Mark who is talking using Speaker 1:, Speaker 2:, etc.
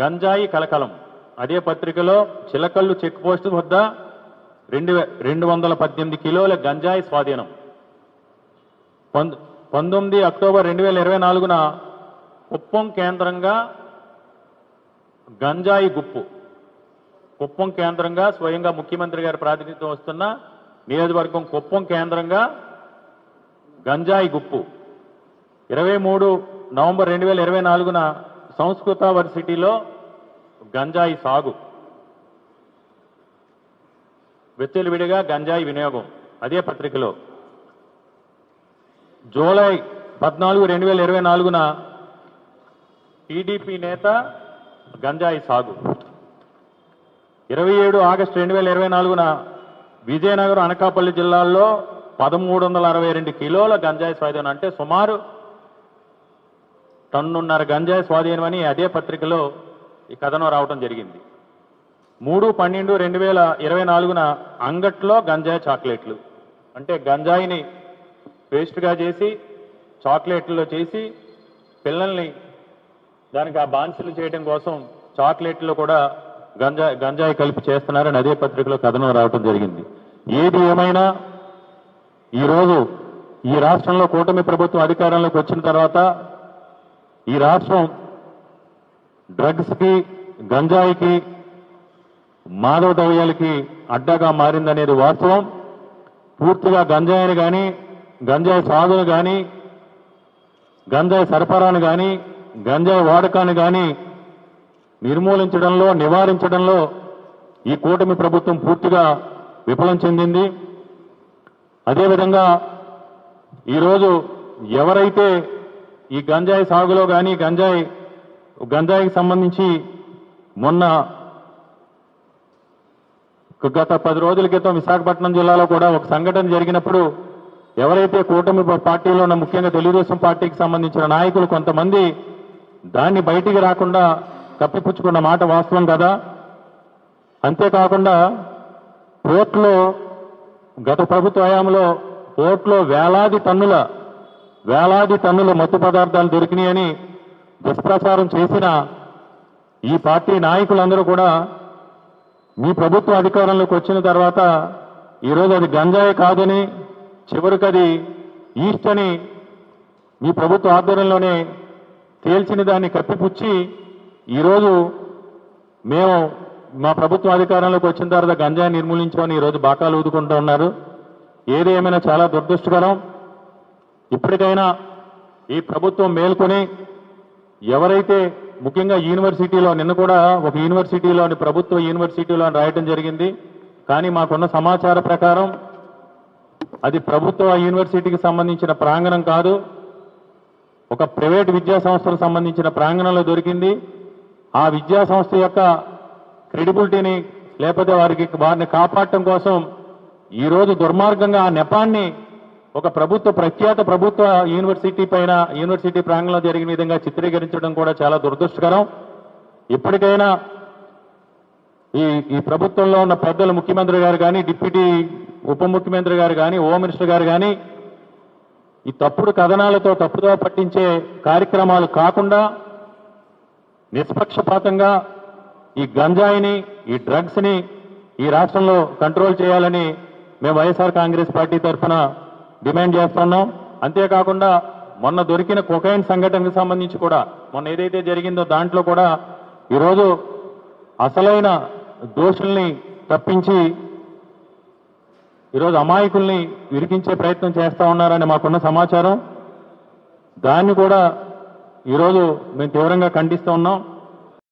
Speaker 1: గంజాయి కలకలం. అదే పత్రికలో చిలకల్లు చెక్ పోస్ట్ వద్ద రెండు రెండు వందల పద్దెనిమిది కిలోల గంజాయి స్వాధీనం. పంతొమ్మిది అక్టోబర్ రెండు వేల ఇరవై నాలుగున కుప్పం కేంద్రంగా గంజాయి గుప్పు. కుప్పం కేంద్రంగా స్వయంగా ముఖ్యమంత్రి గారి ప్రాతినిధ్యం వస్తున్న నియోజకవర్గం కుప్పం కేంద్రంగా గంజాయి గుప్పు. ఇరవై మూడు నవంబర్ రెండు వేల ఇరవై నాలుగున సంస్కృత వర్సిటీలో గంజాయి సాగు. విచ్చలవిడిగా గంజాయి వినియోగం. అదే పత్రికలో. జూలై పద్నాలుగు రెండు వేల ఇరవై నాలుగున టీడీపీ నేత గంజాయి సాగు. ఇరవై ఏడు ఆగస్టు రెండు వేల ఇరవై నాలుగున విజయనగరం అనకాపల్లి జిల్లాల్లో పదమూడు వందల అరవై రెండు కిలోల గంజాయి స్వాధీనం. అంటే సుమారు టన్నున్నర గంజాయి స్వాధీనమని అదే పత్రికలో ఈ కథనం రావటం జరిగింది. మూడు పన్నెండు రెండు వేల ఇరవై నాలుగున అంగట్లో గంజాయి చాక్లెట్లు. అంటే గంజాయిని పేస్ట్గా చేసి చాక్లెట్లో చేసి పిల్లల్ని దానికి ఆ బాన్సులు చేయడం కోసం చాక్లెట్లు కూడా గంజా గంజాయి కలిపి చేస్తున్నారని అదే పత్రికలో కథనం రావటం జరిగింది. ఏది ఏమైనా ఈరోజు ఈ రాష్ట్రంలో కూటమి ప్రభుత్వం అధికారంలోకి వచ్చిన తర్వాత ఈ రాష్ట్రం డ్రగ్స్కి గంజాయికి మాదవ ద్రవ్యాలకి అడ్డగా మారిందనేది వాస్తవం. పూర్తిగా గంజాయిని కానీ గంజాయి సాగును కానీ గంజాయి సరఫరాను కానీ గంజాయి వాడకాన్ని కానీ నిర్మూలించడంలో నివారించడంలో ఈ కూటమి ప్రభుత్వం పూర్తిగా విఫలం చెందింది. అదేవిధంగా ఈరోజు ఎవరైతే ఈ గంజాయి సాగులో కానీ గంజాయి గంజాయికి సంబంధించి మొన్న గత పది రోజుల క్రితం విశాఖపట్నం జిల్లాలో కూడా ఒక సంఘటన జరిగినప్పుడు ఎవరైతే కూటమి పార్టీలో ఉన్న ముఖ్యంగా తెలుగుదేశం పార్టీకి సంబంధించిన నాయకులు కొంతమంది దాన్ని బయటికి రాకుండా తప్పిపుచ్చుకున్న మాట వాస్తవం కదా? అంతేకాకుండా పోర్టులో గత ప్రభుత్వ హయాంలో పోర్టులో వేలాది టన్నుల వేలాది టన్నుల మత్తు పదార్థాలు దొరికినాయని దుష్ప్రచారం చేసిన ఈ పార్టీ నాయకులందరూ కూడా మీ ప్రభుత్వ అధికారంలోకి వచ్చిన తర్వాత ఈరోజు అది గంజాయి కాదని చివరికి అది ఈస్ట్ అని మీ ప్రభుత్వ ఆధ్వర్యంలోనే తేల్చిన దాన్ని కప్పిపుచ్చి ఈరోజు మేము మా ప్రభుత్వ అధికారంలోకి వచ్చిన తర్వాత గంజాయి నిర్మూలించామని ఈరోజు బాకాలు ఊదుకుంటూ ఉన్నారు. ఏది ఏమైనా చాలా దురదృష్టకరం. ఇప్పటికైనా ఈ ప్రభుత్వం మేల్కొని ఎవరైతే ముఖ్యంగా యూనివర్సిటీలో నిన్న కూడా ఒక యూనివర్సిటీలోని ప్రభుత్వ యూనివర్సిటీలో రాయటం జరిగింది. కానీ మాకున్న సమాచార ప్రకారం అది ప్రభుత్వ యూనివర్సిటీకి సంబంధించిన ప్రాంగణం కాదు ఒక ప్రైవేట్ విద్యా సంస్థకు సంబంధించిన ప్రాంగణంలో దొరికింది. ఆ విద్యా సంస్థ యొక్క క్రెడిబిలిటీని లేకపోతే వారికి వారిని కాపాడటం కోసం ఈరోజు దుర్మార్గంగా ఆ నెపాన్ని ఒక ప్రభుత్వ ప్రఖ్యాత ప్రభుత్వ యూనివర్సిటీ పైన యూనివర్సిటీ ప్రాంగణంలో జరిగిన విధంగా చిత్రీకరించడం కూడా చాలా దురదృష్టకరం. ఇప్పటికైనా ఈ ఈ ప్రభుత్వంలో ఉన్న పెద్దలు ముఖ్యమంత్రి గారు కానీ డిప్యూటీ ఉప ముఖ్యమంత్రి గారు కానీ హోమ్ మినిస్టర్ గారు కానీ ఈ తప్పుడు కథనాలతో తప్పుదో పట్టించే కార్యక్రమాలు కాకుండా నిష్పక్షపాతంగా ఈ గంజాయిని ఈ డ్రగ్స్ని ఈ రాష్ట్రంలో కంట్రోల్ చేయాలని మేము వైఎస్ఆర్ కాంగ్రెస్ పార్టీ తరఫున డిమాండ్ చేస్తున్నాం. అంతేకాకుండా మొన్న దొరికిన కొకైన్ సంఘటనకు సంబంధించి కూడా మొన్న ఏదైతే జరిగిందో దాంట్లో కూడా ఈరోజు అసలైన దోషుల్ని తప్పించి ఈరోజు అమాయకుల్ని విరికించే ప్రయత్నం చేస్తూ ఉన్నారని మాకున్న సమాచారం. దాన్ని కూడా ఈరోజు మేము తీవ్రంగా ఖండిస్తూ ఉన్నాం.